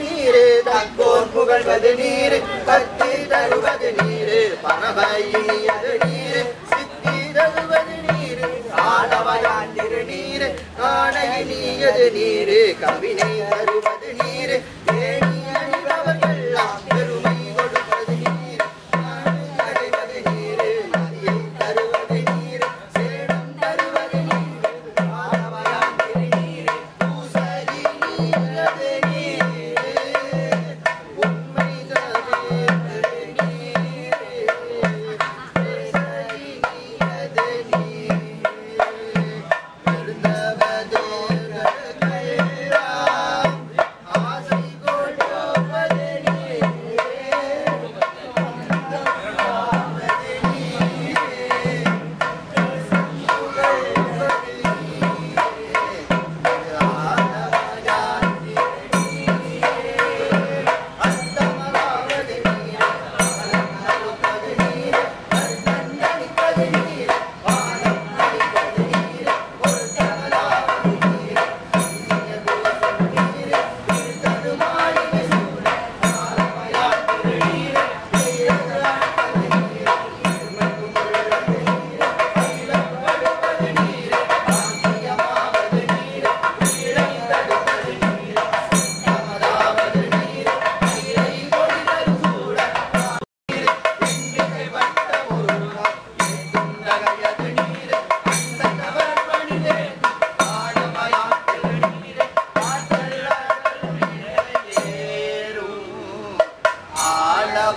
நீரு தக்கோர் புகழ்வது நீரு கத்தி தருவது நீரு பரமையினியது நீரு சித்தி தருவது நீரு காலவயாண்டிரு நீரு காணையினியது நீரு கவினை தருவது நீர்.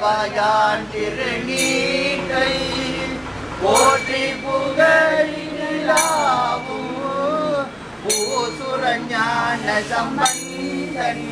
ஆளவாயான் திருநீட்டை போற்றி புகழிலாவும். பூசுரஞான சம்பந்தன்.